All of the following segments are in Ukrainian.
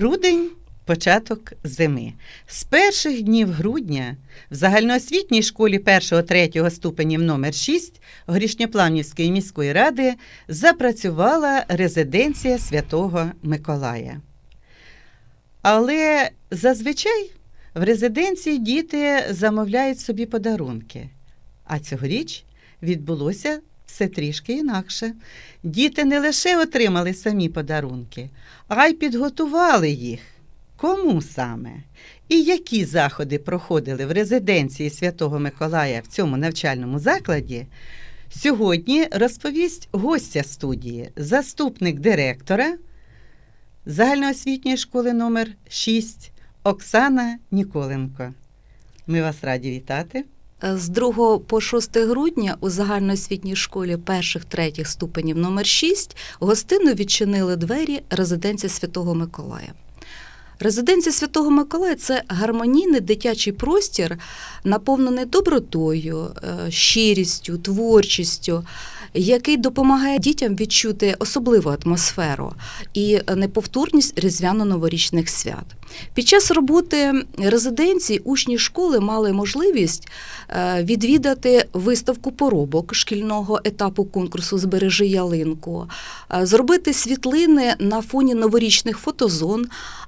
Грудень початок зими. З перших днів грудня в загальноосвітній школі 1-3 ступенів номер 6 Горішньоплавнівської міської ради запрацювала резиденція Святого Миколая. Але зазвичай в резиденції діти замовляють собі подарунки. А цьогоріч відбулося все трішки інакше. Діти не лише отримали самі подарунки, а й підготували їх. Кому саме? І які заходи проходили в резиденції Святого Миколая в цьому навчальному закладі? Сьогодні розповість гостя студії, заступник директора загальноосвітньої школи номер 6 Оксана Ніколенко. Ми вас раді вітати. З 2 по 6 грудня у загальноосвітній школі перших третіх ступенів номер 6 гостину відчинили двері резиденції Святого Миколая. Резиденція Святого Миколая це гармонійний дитячий простір, наповнений добротою, е, щирістю, творчістю, який допомагає дітям відчути особливу атмосферу і неповторність різдвяно-новорічних свят. Під час роботи резиденції учні школи мали можливість е, відвідати виставку поробок шкільного етапу конкурсу Збережи ялинку, е, зробити світлини на фоні новорічних фотозон,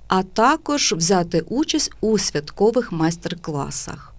а також взяти участь у святкових майстер-класах.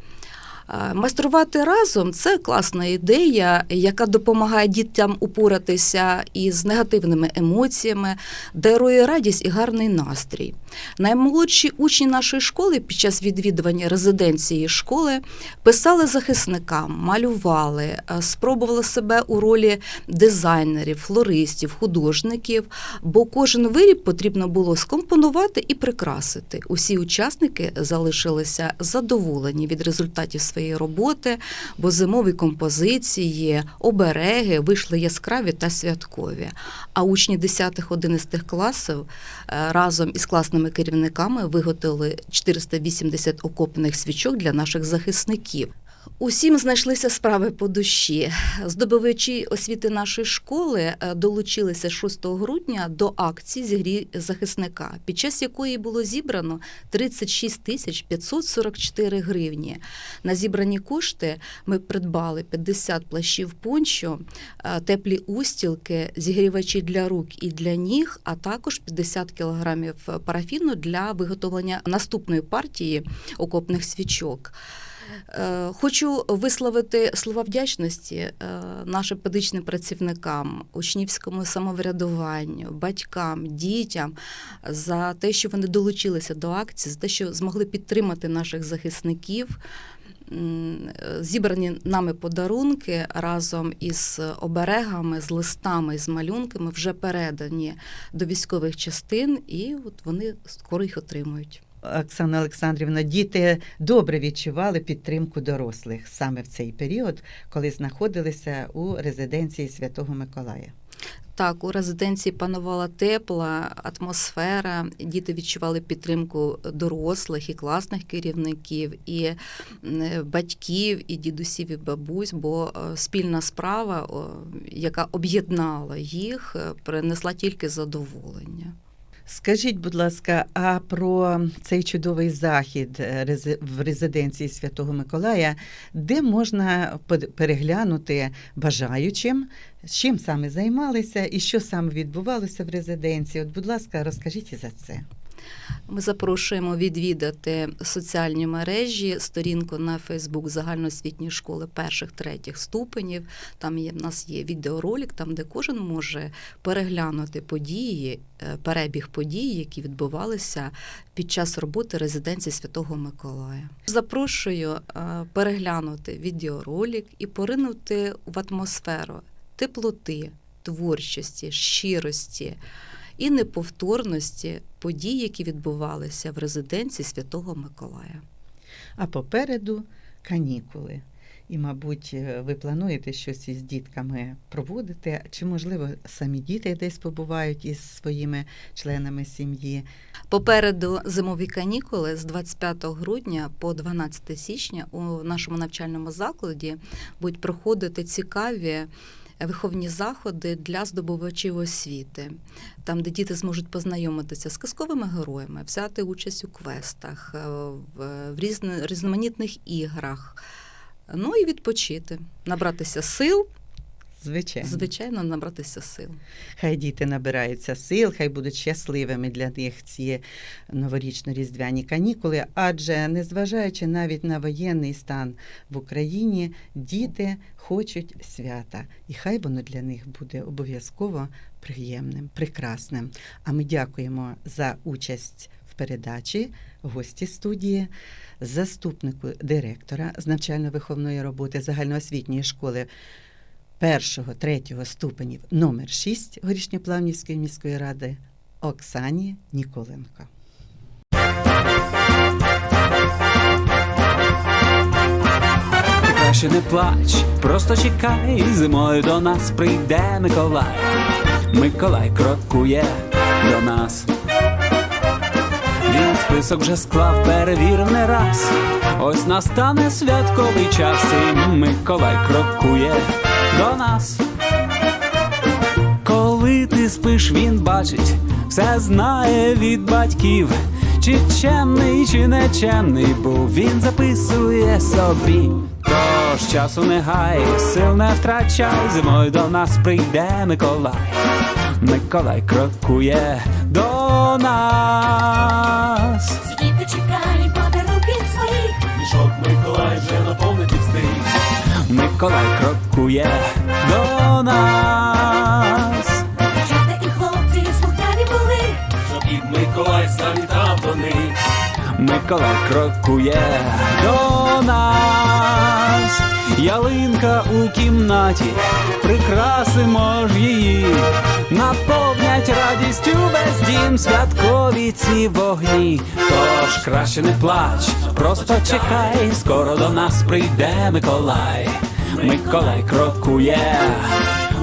Е, Майструвати разом це класна ідея, яка допомагає дітям упоратися із негативними емоціями, дарує радість і гарний настрій. Наймолодші учні нашої школи під час відвідування резиденції школи писали захисникам, малювали, е, спробували себе у ролі дизайнерів, флористів, художників, бо кожен виріб потрібно було скомпонувати і прикрасити. Усі учасники залишилися задоволені від результатів своєї роботи, бо зимові композиції, обереги вийшли яскраві та святкові. А учні 10-11 класів е, разом із класними керівниками виготовили 480 окопних свічок для наших захисників. Усім знайшлися справи по душі. Здобувачі освіти нашої школи е, долучилися 6 грудня до акції зігрі захисника, під час якої було зібрано 36 тисяч 544 гривні. На зібрані кошти ми придбали 50 плащів пончо, е, теплі устілки, зігрівачі для рук і для ніг, а також 50 кілограмів парафіну для виготовлення наступної партії окопних свічок. Е, Хочу висловити слова вдячності е, нашим педагогічним працівникам, учнівському самоврядуванню, батькам, дітям за те, що вони долучилися до акції, за те, що змогли підтримати наших захисників. Е, Зібрані нами подарунки разом із оберегами, з листами, з малюнками вже передані до військових частин, і от вони скоро їх отримують. Оксана Олександрівна, діти добре відчували підтримку дорослих саме в цей період, коли знаходилися у резиденції Святого Миколая. Так, у резиденції панувала тепла атмосфера. Діти відчували підтримку дорослих і класних керівників, і батьків, і дідусів, і бабусь, бо е, спільна справа, яка об'єднала їх, е, принесла тільки задоволення. Скажіть, будь ласка, а про цей чудовий захід е, в резиденції Святого Миколая, де можна переглянути бажаючим, з чим саме займалися і що саме відбувалося в резиденції? От, будь ласка, розкажіть і за це. Ми запрошуємо відвідати соціальні мережі, сторінку на Фейсбук загальноосвітньої школи перших третіх ступенів. Там є в нас є відеоролик, там де кожен може переглянути події, е, перебіг подій, які відбувалися під час роботи резиденції Святого Миколая. Запрошую е, переглянути відеоролик і поринути в атмосферу теплоти, творчості, щирості і неповторності подій, які відбувалися в резиденції Святого Миколая. А попереду канікули. І, мабуть, е, ви плануєте щось із дітками проводити, чи, можливо, самі діти десь побувають із своїми членами сім'ї. Попереду зимові канікули з 25 грудня по 12 січня у нашому навчальному закладі будуть проходити цікаві виховні заходи для здобувачів освіти, там, де діти зможуть познайомитися з казковими героями, взяти участь у квестах, е, в, різни, різноманітних іграх. Ну і відпочити, набратися сил, Звичайно. звичайно, набратися сил. Хай діти набираються сил, хай будуть щасливими для них ці новорічно-різдвяні канікули. Адже незважаючи навіть на воєнний стан в Україні, діти хочуть свята, і хай воно для них буде обов'язково приємним, прекрасним. А ми дякуємо за участь в передачі гості студії, заступнику директора з навчально-виховної роботи загальноосвітньої школи першого, третього ступенів номер 6 Горішньоплавнівської міської ради Оксані Ніколенко. Краще не плач, просто чекай, зимою до нас прийде Миколай. Миколай крокує до нас. Він список вже склав, перевірив не раз. Ось настане святковий час, і Миколай крокує до нас. Коли ти спиш, він бачить, все знає від батьків, чи чемний, чи нечемний, бо він записує собі. Тож часу не гай, сил не втрачай, зимою до нас прийде Миколай. Миколай крокує до нас. Діти чекай, подарунки своїх. Мішок Миколай вже наповнити встиг. Миколай крокує до нас. Дівчата і хлопці слухняні були. Щоб і Миколай завітав до них. Миколай крокує до нас, ялинка у кімнаті, прикрасимо ж її, наповнять радістю весь дім святкові ці вогні. Тож краще не плач, просто чекай, скоро до нас прийде Миколай. Миколай крокує,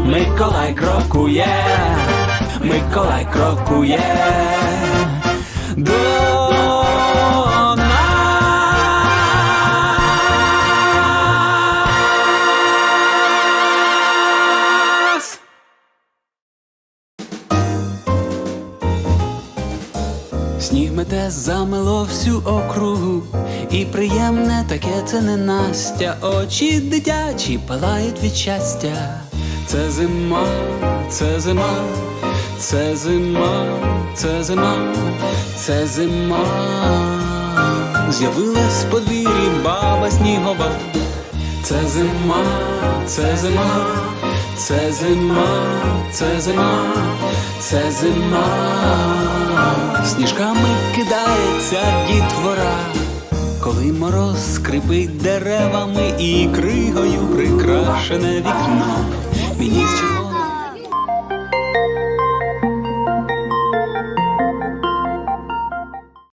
Миколай крокує, Миколай крокує Сніг мете замило всю округу, і приємне таке це не Настя. Очі дитячі палають від щастя. Це зима, це зима, це зима, це зима, це зима. З'явилась подвір'ї баба снігова. Це зима, це зима, це зима, це зима, це зима. Сніжками кидається дітвора, коли мороз скрипить деревами і кригою прикрашене вікно. Міністр